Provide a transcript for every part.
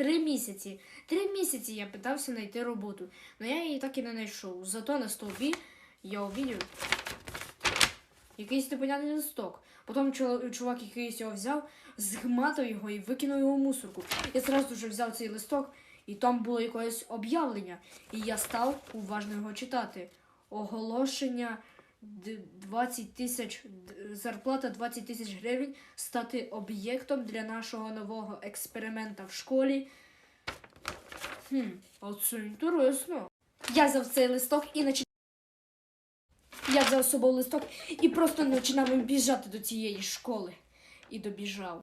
три місяці. Три місяці я питався знайти роботу, але я її так і не знайшов. Зато на стовбі я увидів якийсь непонятний листок. Потім чувак якийсь його взяв, згматав його і викинув його в мусорку. Я зразу ж взяв цей листок, і там було якесь об'явлення. І я став уважно його читати. Оголошення 20 тисяч зарплата 20 тисяч гривень стати об'єктом для нашого нового експеримента в школі. Хм, це інтересно. Я взяв цей листок і нач... Я взяв собою листок і просто починав біжати до цієї школи. І добіжав.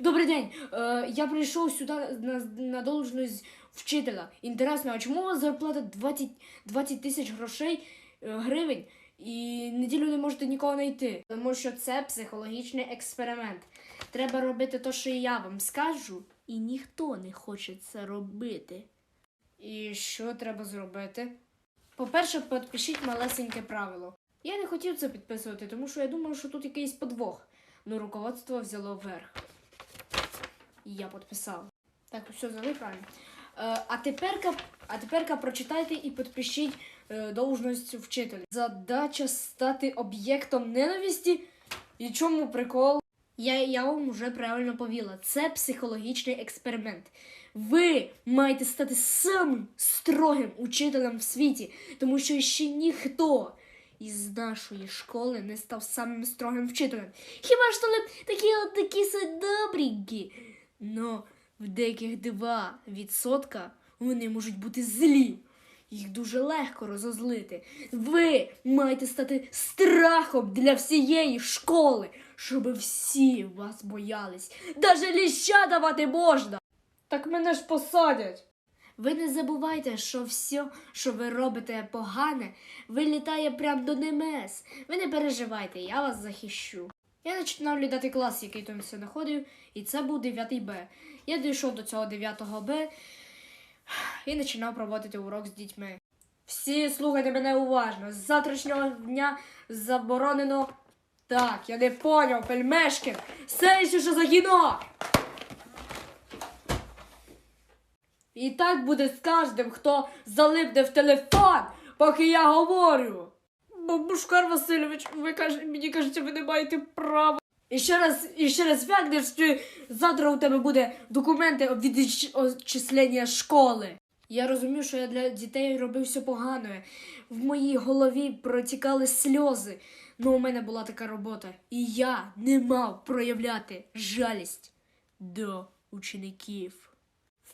Добрий день. Е, я прийшов сюди на, на должність вчителя. Інтересно, а чому у вас зарплата 20, 20 тисяч грошей е, гривень і неділю не можете нікого знайти? Тому що це психологічний експеримент. Треба робити те, що я вам скажу, і ніхто не хоче це робити. І що треба зробити? По-перше, підпишіть малесеньке правило. Я не хотів це підписувати, тому що я думав, що тут якийсь подвох. Ну, руководство взяло вверх. І я підписав. Так, все взяли правильно. Е, а теперка, а теперка прочитайте і підпишіть должність вчителя. Задача стати об'єктом ненависті. І чому прикол? Я, я вам вже правильно повіла. Це психологічний експеримент. Ви маєте стати самим строгим учителем в світі, тому що ще ніхто із нашої школи не став самим строгим вчителем. Хіба ж то ли такі от такі добренькі? Но в деяких 2% вони можуть бути злі. Їх дуже легко розозлити. Ви маєте стати страхом для всієї школи, щоб всі вас боялись. Даже ліща давати можна. Так мене ж посадять. Ви не забувайте, що все, що ви робите погане, вилітає прямо до небес. Ви не переживайте, я вас захищу. Я починав літати клас, який там все знаходив, і це був 9 Б. Я дійшов до цього 9 Б і починав проводити урок з дітьми. Всі слухайте мене уважно. З завтрашнього дня заборонено. Так, я не поняв, пельмешки. Все що за кіно. І так буде з кожним, хто залипне в телефон, поки я говорю. Бабушкар Васильович, ви каже, мені кажете, ви не маєте права. І ще раз, і ще раз вякнеш, що завтра у тебе буде документи від відчислення школи. Я розумію, що я для дітей робив все погано. В моїй голові протікали сльози. Ну, у мене була така робота. І я не мав проявляти жалість до учеників.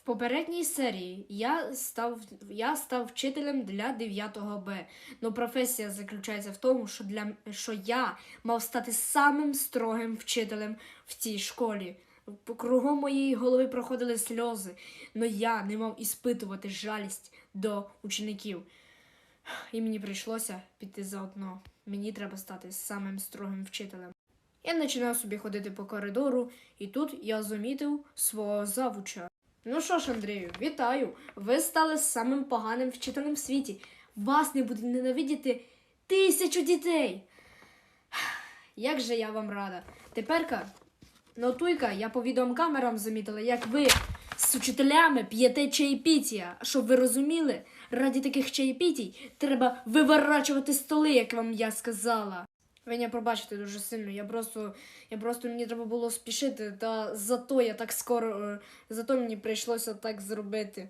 Попередній серії я став, я став вчителем для 9 Б. Ну, професія заключається в тому, що, для, що я мав стати самим строгим вчителем в цій школі. Кругом моєї голови проходили сльози, але я не мав іспитувати жалість до учеників. І мені прийшлося піти заодно. Мені треба стати самим строгим вчителем. Я починав собі ходити по коридору, і тут я замітив свого завуча. Ну що ж, Андрію, вітаю! Ви стали самим поганим вчителем в світі. Вас не будуть ненавидіти тисячу дітей. Як же я вам рада. Теперка, нотуйка, я по відеокамерам замітила, як ви з учителями п'єте чаєпітія. Щоб ви розуміли, раді таких чаєпітій треба виворачувати столи, як вам я сказала. Мене пробачите дуже сильно. Я просто, я просто мені треба було спішити, та зато я так скоро, е, зато мені прийшлося так зробити.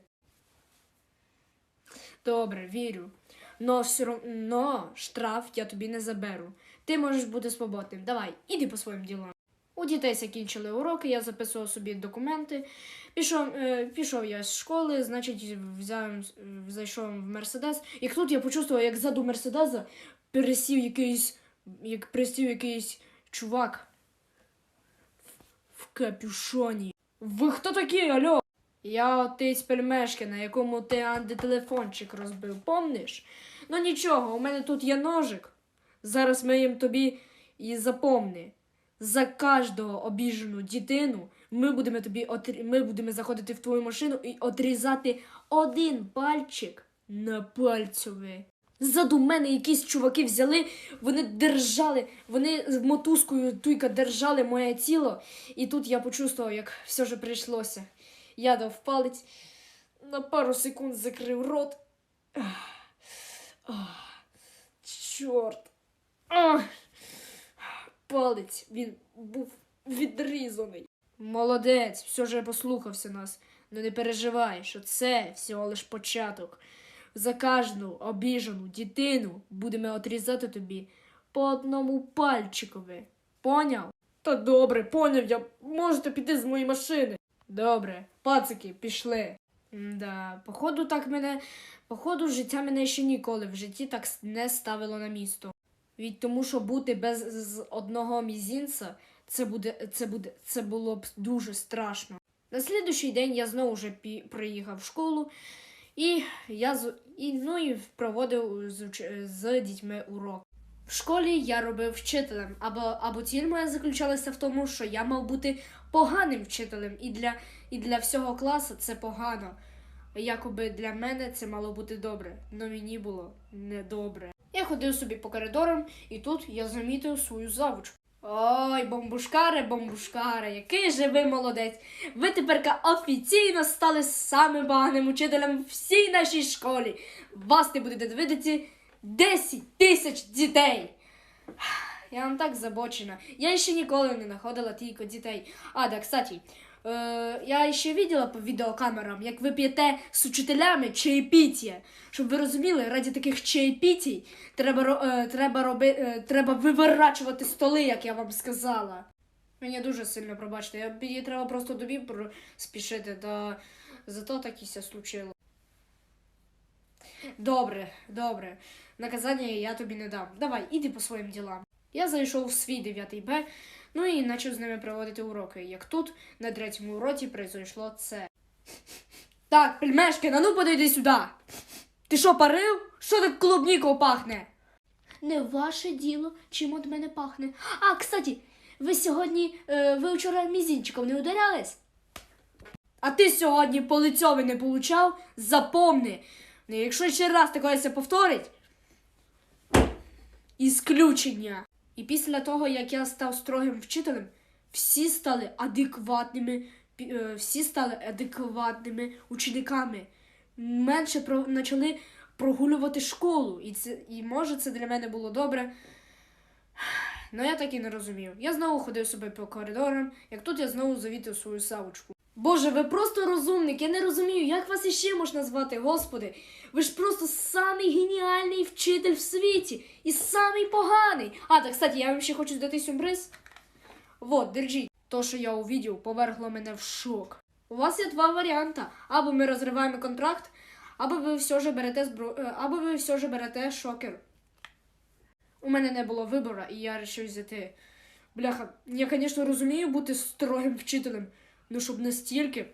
Добре, вірю. Но, все но штраф я тобі не заберу. Ти можеш бути свободним. Давай, іди по своїм ділам. У дітей закінчили уроки, я записував собі документи. Пішов, е, пішов я з школи, значить, взяв, зайшов в Мерседес. І тут я почувствував, як ззаду Мерседеса пересів якийсь, як присів якийсь чувак в, капюшоні. Ви хто такі, альо? Я отець пельмешки, на якому ти антителефончик розбив, помниш? Ну нічого, у мене тут є ножик. Зараз ми їм тобі і запомни. За кожного обіжену дитину ми будемо тобі отр... ми будемо заходити в твою машину і отрізати один пальчик на пальцеві. Ззаду мене якісь чуваки взяли, вони держали, вони з мотузкою туйка держали моє тіло, і тут я почувствував, як все ж прийшлося. Я дав палець, на пару секунд закрив рот. Чорт. Палець він був відрізаний. Молодець, все ж послухався нас. Ну не переживай, що це всього лиш початок. За кожну обіжену дитину будемо отрізати тобі по одному пальчикові. Поняв? Та добре, поняв я. Можете піти з моєї машини. Добре, пацики, пішли. Да, походу, так мене. Походу, життя мене ще ніколи в житті так не ставило на місто. Від тому, що бути без з одного мізінця, це буде, це буде, це було б дуже страшно. На слідуючий день я знову вже приїхав в школу, і я з, і, ну, і проводив з, з дітьми урок. В школі я робив вчителем, або, або ціль моя заключалася в тому, що я мав бути поганим вчителем, і для, і для всього класу це погано. Якоби для мене це мало бути добре, але мені було недобре. Я ходив собі по коридорам, і тут я замітив свою завучку. Ой, бомбушкаре, бомбушкаре, який же ви молодець. Ви тепер офіційно стали самим баганим учителем всій нашій школі. Вас не буде дивитися 10 тисяч дітей. Я вам так забочена. Я ще ніколи не знаходила тільки дітей. А, да, кстати, е, я ще видела по відеокамерам, як ви п'єте з учителями чаєпіття. Щоб ви розуміли, раді таких чаєпітій треба, е, треба, роби, е, треба виворачувати столи, як я вам сказала. Мені дуже сильно пробачте, я, мені треба просто тобі спішити, да зато так і все случило. Добре, добре. Наказання я тобі не дам. Давай, іди по своїм ділам. Я зайшов в свій 9 Б, ну і почав з ними проводити уроки. Як тут, на третьому уроці произошло це. Так, пельмешки, ну подойди сюди. Ти що, парив? Що так клубнікою пахне? Не ваше діло, чим від мене пахне. А, кстати, ви сьогодні, е, ви вчора мізінчиком не ударялись? А ти сьогодні по лицьові не получав? Запомни. Ну, якщо ще раз таке повторить, ісключення. І після того, як я став строгим вчителем, всі стали адекватними, е, всі стали адекватними учениками. Менше про, почали прогулювати школу. І, це, і може це для мене було добре. Ну я так і не розумів. Я знову ходив собі по коридорам, як тут я знову завітив свою савочку. Боже, ви просто розумник, я не розумію, як вас іще можна звати, Господи. Ви ж просто самий геніальний вчитель в світі і самий поганий. А, так, кстати, я вам ще хочу здати сюрприз. Вот, держіть. То, що я увидів, повергло мене в шок. У вас є два варіанти. Або ми розриваємо контракт, або ви все ж берете збро... е, або ви все ж берете шокер. У мене не було вибору, і я вирішив взяти. Бляха, я, звісно, розумію бути строгим вчителем, ну щоб настільки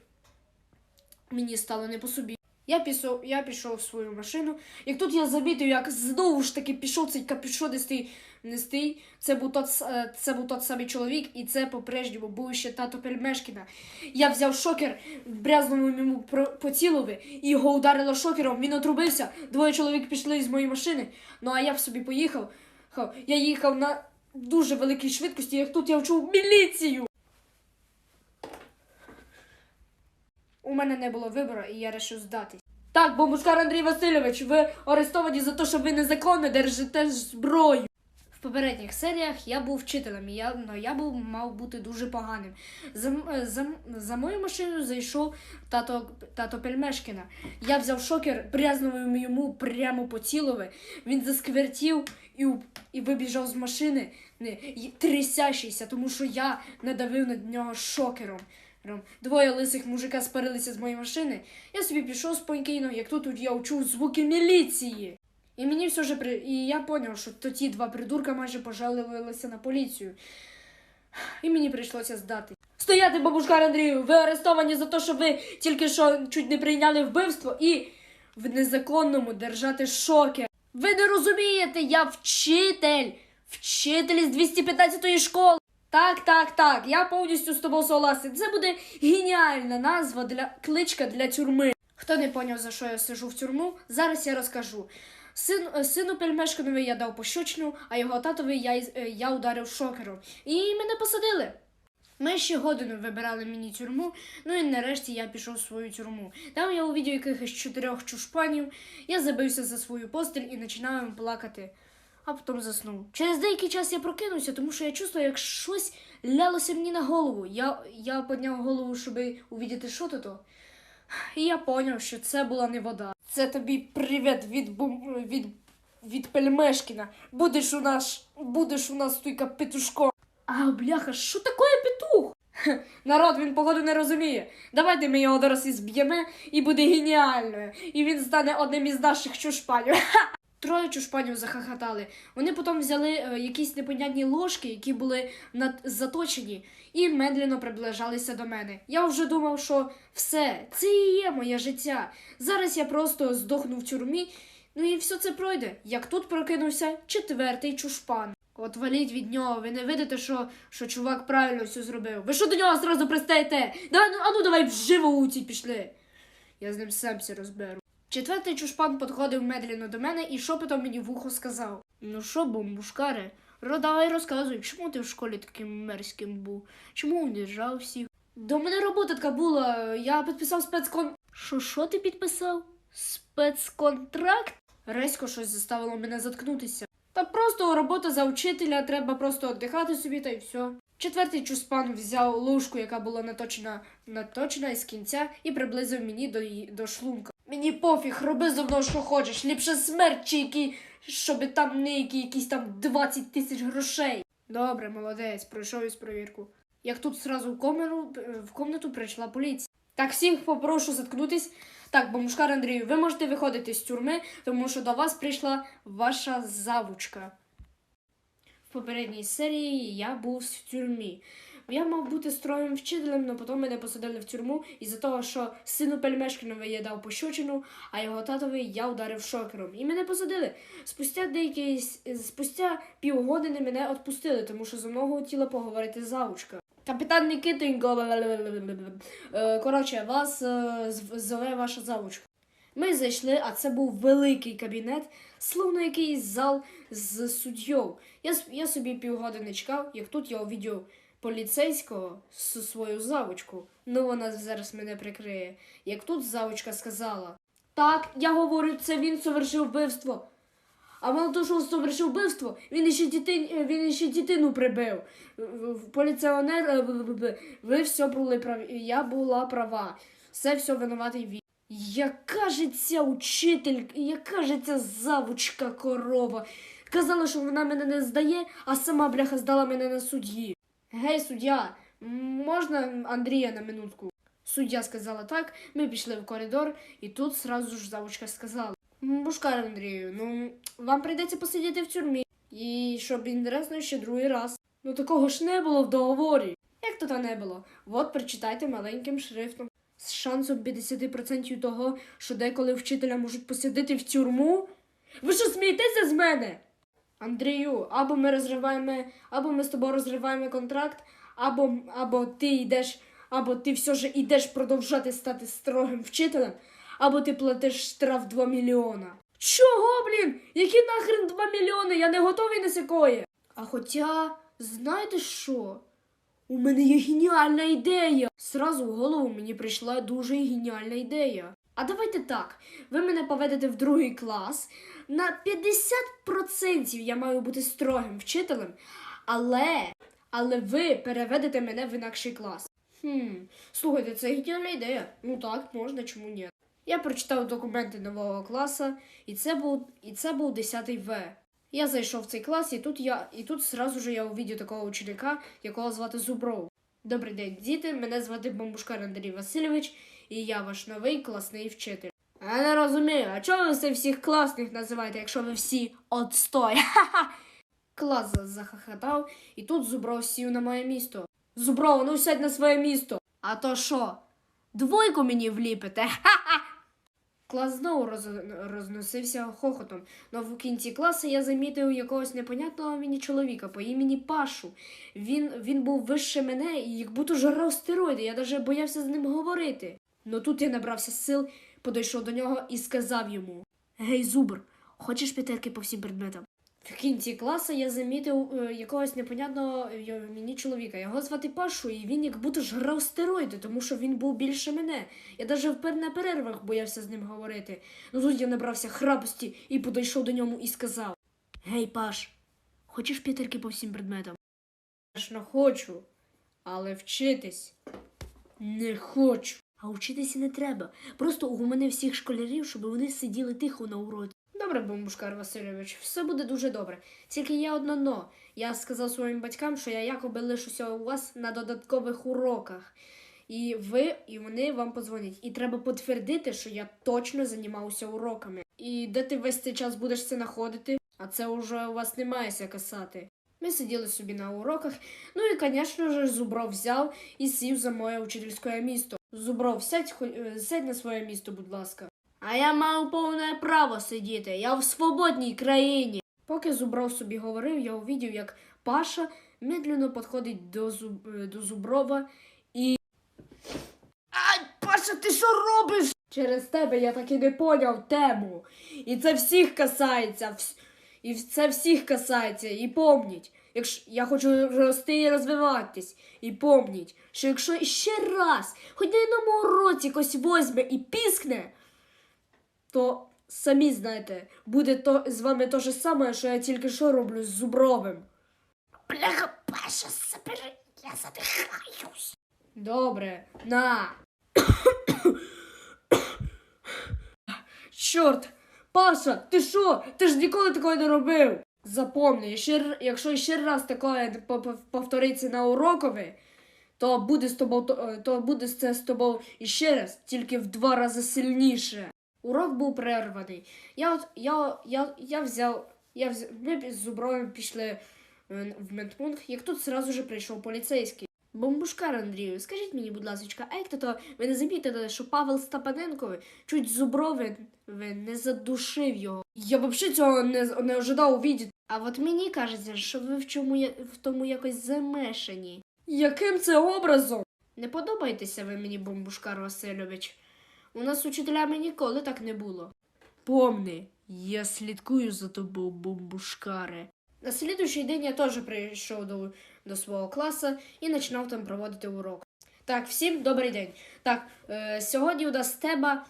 мені стало не по собі. Я пішов, я пішов в свою машину. Як тут я замітив, як знову ж таки пішов цей капюшонистий нестий. Це був тот, е, це був тот самий чоловік, і це по-прежньому був ще тато Пельмешкіна. Я взяв шокер, брязнув йому по тілові, і його ударило шокером. Він отрубився. Двоє чоловік пішли з моєї машини. Ну а я б собі поїхав. Я їхав на дуже великій швидкості, як тут я вчув міліцію. У мене не було вибору, і я вирішив здатись. Так, бомбушкар Андрій Васильович, ви арестовані за те, що ви незаконно держите зброю. В попередніх серіях я був вчителем, і я, но я був, мав бути дуже поганим. За, е, за, за мою машину зайшов тато, тато Пельмешкіна. Я взяв шокер, брязнув йому прямо по тілові. Він засквертів і, і вибіжав з машини, трясящийся, тому що я надавив на нього шокером. Двоє лисих мужика спарилися з моєї машини. Я собі пішов спокійно, як тут я учув звуки міліції. І мені все ж при... І я зрозумів, що то ті два придурка майже пожалувалися на поліцію. І мені прийшлося здати. Стояти, бабушка Андрію! Ви арестовані за те, що ви тільки що чуть не прийняли вбивство і в незаконному держати шокер. Ви не розумієте, я вчитель! Вчитель з 215-ї школи. Так, так, так, я повністю з тобою согласен. Це буде геніальна назва для кличка для тюрми. Хто не поняв, за що я сижу в тюрму, зараз я розкажу. Син, е, сину Пельмешканові я дав пощочину, а його татові я, е, я ударив шокером. І мене посадили. Ми ще годину вибирали мені тюрму, ну і нарешті я пішов в свою тюрму. Там я увидів якихось чотирьох чушпанів, я забився за свою постель і починав плакати, а потім заснув. Через деякий час я прокинувся, тому що я чувствую, як щось лялося мені на голову. Я, я підняв голову, щоб увидіти, що то то. І я зрозумів, що це була не вода. Це тобі привіт від бум... від, від Пельмешкіна. Будеш у нас, будеш у нас тільки петушком. А, бляха, що таке петух? Народ, він походу не розуміє. Давайте ми його зараз і зб'ємо, і буде геніально. І він стане одним із наших чушпанів. Троє чушпанів захахатали. Вони потім взяли е, якісь непонятні ложки, які були над... заточені, і медленно приближалися до мене. Я вже думав, що все, це і є моє життя. Зараз я просто здохну в тюрмі, ну і все це пройде. Як тут прокинувся четвертий чушпан. От валіть від нього, ви не видите, що, що чувак правильно все зробив. Ви що до нього зразу пристаєте? Да, ну, а ну давай вживо у ці пішли. Я з ним сам все розберу. Четвертий чушпан підходив медленно до мене і шепотом мені в ухо сказав: Ну що, бомбушкаре, родай розказуй, чому ти в школі таким мерзким був? Чому унижав всіх? До мене робота така була, я підписав спецкон. Що, що ти підписав? Спецконтракт? Резко щось заставило мене заткнутися. Та просто робота за вчителя, треба просто віддихати собі та й все. Четвертий чуспан взяв ложку, яка була наточена, наточена із кінця, і приблизив мені до, до шлунка. Мені пофіг, роби зо мною, що хочеш, ліпше смерть чи які, щоб там не які, якісь там 20 тисяч грошей. Добре, молодець, пройшов із провірку. Як тут зразу в комнату, в комнату прийшла поліція. Так, всіх попрошу заткнутись. Так, бомбушкар Андрію, ви можете виходити з тюрми, тому що до вас прийшла ваша завучка. В попередній серії я був в тюрмі. Я мав бути строєм вчителем, але потім мене посадили в тюрму із-за того, що сину Пельмешкінові я дав пощочину, а його татові я ударив шокером. І мене посадили. Спустя деякий спустя півгодини мене відпустили, тому що зі мною хотіла поговорити завучка. Капітан Нікитенко. Е, Коротше, вас е, зове ваша завучка. Ми зайшли, а це був великий кабінет, словно якийсь зал з суддєю. Я, я собі півгодини чекав, як тут я увидів поліцейського свою завочку. Ну, вона зараз мене прикриє. Як тут завочка сказала: Так, я говорю, це він совершив вбивство. А мало того, що совершив вбивство, він іще, дітей, він іще дитину прибив. Поліціонер, е, ви все були праві. Я була права. Все все винуватий він. Яка же ця учитель, яка же ця завучка корова. Казала, що вона мене не здає, а сама бляха здала мене на судді. Гей, суддя, можна Андрія на минутку? Суддя сказала так, ми пішли в коридор, і тут сразу ж завучка сказала. Бушкар Андрію, ну вам прийдеться посидіти в тюрмі. І щоб інтересно ще другий раз. Ну такого ж не було в договорі. Як то та не було? От прочитайте маленьким шрифтом. З шансом 50% того, що деколи вчителя можуть посадити в тюрму. Ви що смієтеся з мене? Андрію, або ми розриваємо, або ми з тобою розриваємо контракт, або, або ти йдеш, або ти все ж йдеш продовжати стати строгим вчителем, або ти платиш штраф 2 мільйона. Чого, блін? Які нахрен 2 мільйони? Я не готовий на сякої. А хоча, знаєте що? У мене є геніальна ідея. Сразу в голову мені прийшла дуже геніальна ідея. А давайте так. Ви мене поведете в другий клас. На 50% я маю бути строгим вчителем, але, але ви переведете мене в інакший клас. Хм, слухайте, це геніальна ідея. Ну так, можна, чому ні. Я прочитав документи нового класу, і це був, і це був 10 В. Я зайшов в цей клас, і тут я і тут сразу же я увидів такого ученика, якого звати Зубров. Добрий день, діти. Мене звати Бомбушкар Андрій Васильович, і я ваш новий класний вчитель. Я не розумію, а чого ви це всіх класних називаєте, якщо ви всі отстой? Ха-ха! Клас захохотав, і тут Зубров сів на моє місто. Зубров, ну сядь на своє місто. А то що? Двойку мені вліпите? Ха-ха! Клас знову роз... розносився хохотом, но в кінці класу я замітив якогось непонятного мені чоловіка по імені Пашу. Він, він був вище мене і як будто жрав стероїди, я навіть боявся з ним говорити. Но тут я набрався сил, подійшов до нього і сказав йому: Гей, зубр, хочеш п'ятерки по всім предметам? В кінці класу я замітив е, якогось непонятного е, мені чоловіка. Його звати Пашу, і він як будто ж грав стероїди, тому що він був більше мене. Я навіть на перервах боявся з ним говорити. Ну тут я набрався храбрості і подійшов до ньому і сказав: Гей, Паш, хочеш п'ятирки по всім предметам? Звісно, хочу, але вчитись не хочу. А вчитися не треба. Просто угомони всіх школярів, щоб вони сиділи тихо на уроці. Добре, бомбушкар Васильович, все буде дуже добре. Тільки є одно но. Я сказав своїм батькам, що я якоби лишуся у вас на додаткових уроках. І ви, і вони вам подзвонять. І треба підтвердити, що я точно займався уроками. І де ти весь цей час будеш це знаходити? А це вже у вас немає касати. Ми сиділи собі на уроках. Ну і, звісно ж, Зубров взяв і сів за моє учительське місто. Зубров, сядь, е, сядь на своє місто, будь ласка. А я маю повне право сидіти. Я в свободній країні. Поки Зубров собі говорив, я увидів, як Паша медленно підходить до, Зуб... е, до Зуброва і. Ай, Паша, ти що робиш? Через тебе я так і не поняв тему. І це всіх касається. І це всіх касається. І помніть, якщо я хочу рости і розвиватись. І помніть, що якщо ще раз, хоч на одному уроці когось возьме і піскне, то самі знаєте, буде то з вами те ж саме, що я тільки що роблю з Зубровим. Бляха, Паша, забери, я задихаюсь. Добре, на. Чорт, Паша, ти що? Ти ж ніколи такого не робив. Запомни, якщо ще раз таке по- по- повториться на урокові, то буде з тобою, то, е, буде це з тобою іще раз, тільки в два рази сильніше. Урок був перерваний. Я от я, я, я взяв. Я взяв, ми з Зубровим пішли е, в медпункт, як тут зразу же прийшов поліцейський. Бомбушкар Андрію, скажіть мені, будь ласка, а як то, то ви не замітили, що Павел Стапаненко чуть Зубровин ви не задушив його? Я взагалі цього не, не ожидав увидіти. А от мені кажеться, що ви в чому в тому якось замешані. Яким це образом? Не подобаєтеся ви мені, бомбушкар Васильович. У нас з учителями ніколи так не було. Помни, я слідкую за тобою, бомбушкаре. На слідуючий день я теж прийшов до, до свого класу і починав там проводити урок. Так, всім добрий день. Так, е, сьогодні у нас тема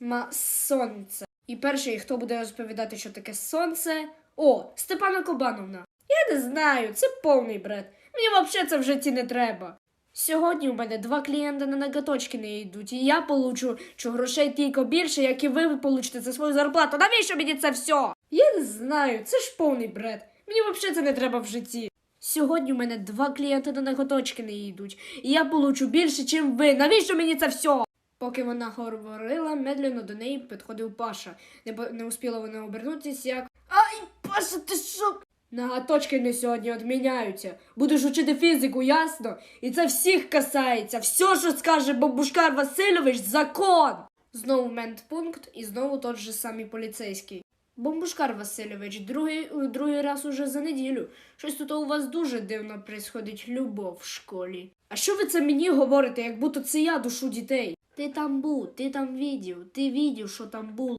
ма сонце. І перший, хто буде розповідати, що таке сонце. О, Степана Кобановна. Я не знаю, це повний бред. Мені взагалі це в житті не треба. Сьогодні у мене два клієнти на ноготочки не йдуть, і я получу що грошей тільки більше, як і ви получите за свою зарплату. Навіщо мені це все? Я не знаю, це ж повний бред. Мені взагалі це не треба в житті. Сьогодні у мене два клієнти на ноготочки не йдуть, і я получу більше, ніж ви. Навіщо мені це все? Поки вона говорила, медленно до неї підходив Паша. Не, не успіла вона обернутися, як. Ай, Паша, ти що? Ноготочки не сьогодні відміняються. Будеш учити фізику, ясно? І це всіх касається. Все, що скаже бабушкар Васильович, закон. Знову ментпункт і знову тот же самий поліцейський. Бомбушкар Васильович, другий, другий раз уже за неділю. Щось тут у вас дуже дивно происходить любов в школі. А що ви це мені говорите, як будто це я душу дітей? Ти там був, ти там відів, ти відів, що там було.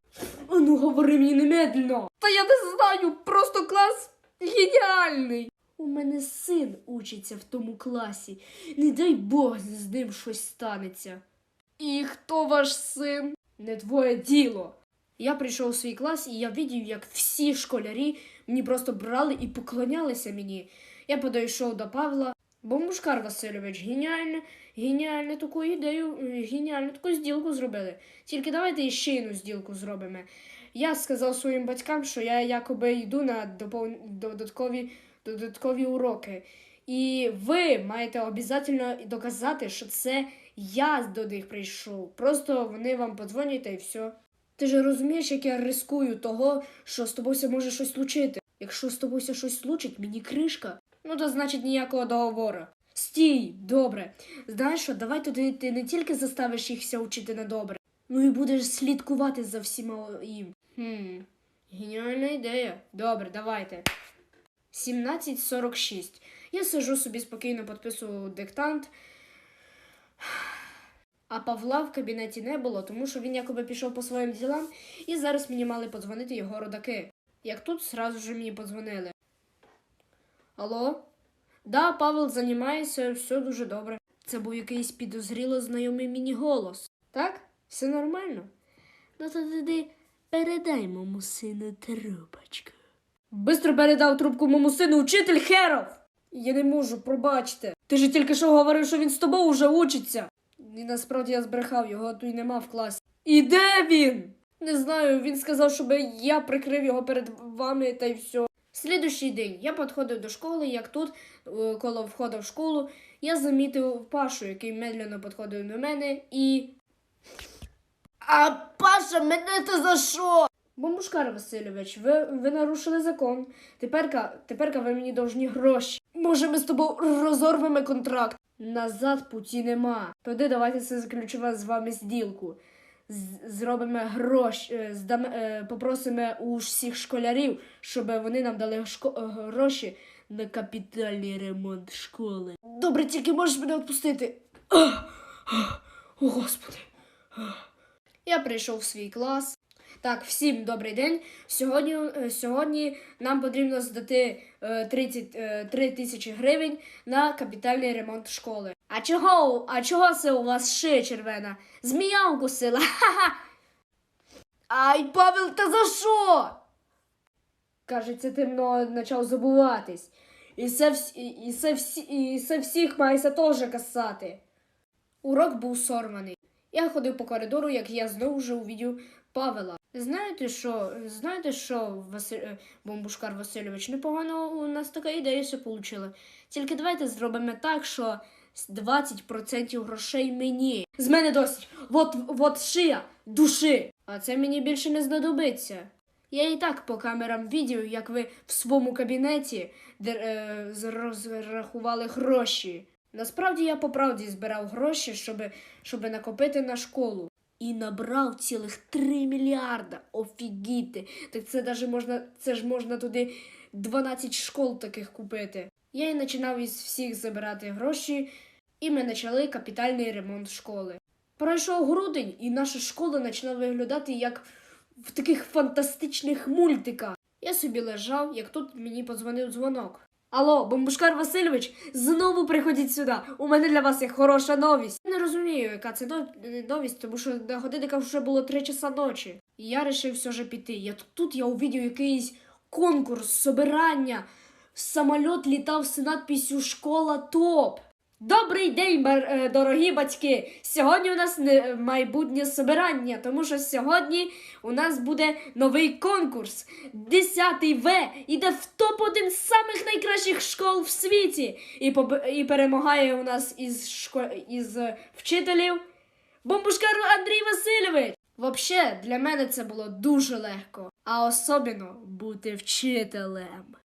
Ну говори мені немедленно. Та я не знаю, просто клас геніальний. У мене син учиться в тому класі. Не дай Бог з ним щось станеться. І хто ваш син? Не твоє діло. Я прийшов у свій клас, і я бачив, як всі школярі мені просто брали і поклонялися мені. Я підійшов до Павла. Бомбушкар Васильович, геніально, геніальну таку ідею, геніальну таку зділку зробили. Тільки давайте ще одну зділку зробимо. Я сказав своїм батькам, що я якоби йду на допов- додаткові, додаткові уроки. І ви маєте обов'язково доказати, що це я до них прийшов. Просто вони вам подзвонять і все. Ти ж розумієш, як я рискую того, що з тобою може щось случити. Якщо з тобою щось случить, мені кришка. Ну, то значить ніякого договору. Стій, добре. Знаєш що, давай тоді ти не тільки заставиш їх ся вчити на добре, ну і будеш слідкувати за всіма їм. Хм, геніальна ідея. Добре, давайте. 17.46. Я сижу собі спокійно підписую диктант. А Павла в кабінеті не було, тому що він якоби пішов по своїм ділам, і зараз мені мали подзвонити його родаки. як тут сразу же мені подзвонили. Алло? Да, Павел займається, все дуже добре. Це був якийсь підозріло знайомий мені голос. Так? Все нормально? Ну то тоді передай моєму сину трубочку. Бистро передав трубку моєму сину учитель Херов. Я не можу, пробачте. Ти ж тільки що говорив, що він з тобою вже учиться. І насправді я збрехав, його тут й нема в класі. І де він? Не знаю, він сказав, щоб я прикрив його перед вами та й все. Слідущий день я підходив до школи, як тут, е, коло входу в школу, я замітив Пашу, який медленно підходив до мене і. А Паша, мене то за що? Бомбушкар Васильович, ви, ви нарушили закон. Теперка, теперка ви мені должні гроші. Може, ми з тобою розорвемо контракт. Назад путі нема. Тоді давайте це заключимо з вами зділку. Зробимо гроші, е, здам, е, попросимо у всіх школярів, щоб вони нам дали шко- е, гроші на капітальний ремонт школи. Добре, тільки можеш мене відпустити. О, Господи. Я прийшов в свій клас. Так, всім добрий день. Сьогодні, е, сьогодні нам потрібно здати е, 33 тисячі гривень на капітальний ремонт школи. А чого? А чого це у вас шия червона? Змія укусила. Ай, Павел, та за що? Кажеться, ти мною почав забуватись. І це, вс- і, це і це всіх мається теж касати. Урок був сорваний. Я ходив по коридору, як я знову вже увидів Павела. Знаєте що? Знаєте що, Василь... е, бомбушкар Васильович, непогано у нас така ідея все вийшла. Тільки давайте зробимо так, що 20% грошей мені. З мене досить. Вот, вот шия, души. А це мені більше не знадобиться. Я і так по камерам відео, як ви в своєму кабінеті де, е, розрахували гроші. Насправді я по правді збирав гроші, щоб, щоб накопити на школу. І набрав цілих 3 мільярда. Офігіти. Так це даже можна, це ж можна туди 12 школ таких купити. Я і починав із всіх забирати гроші, і ми почали капітальний ремонт школи. Пройшов грудень, і наша школа почала виглядати як в таких фантастичних мультиках. Я собі лежав, як тут мені подзвонив дзвонок. Алло, бомбушкар Васильович, знову приходіть сюди. У мене для вас є хороша новість. Не розумію, яка це е, новість, тому що на годинниках вже було 3 часа ночі. І я вирішив все ж піти. Я тут, я увидів якийсь конкурс, собирання. Самольот літав з надписю Школа топ. Добрий день, е, дорогі батьки! Сьогодні у нас майбутнє собирання, тому що сьогодні у нас буде новий конкурс. 10 В іде в топ-1 з самих найкращих школ в світі. І, і перемагає у нас із, шко- із вчителів Бомбушкар Андрій Васильович. Вообще, для мене це було дуже легко, а особливо бути вчителем.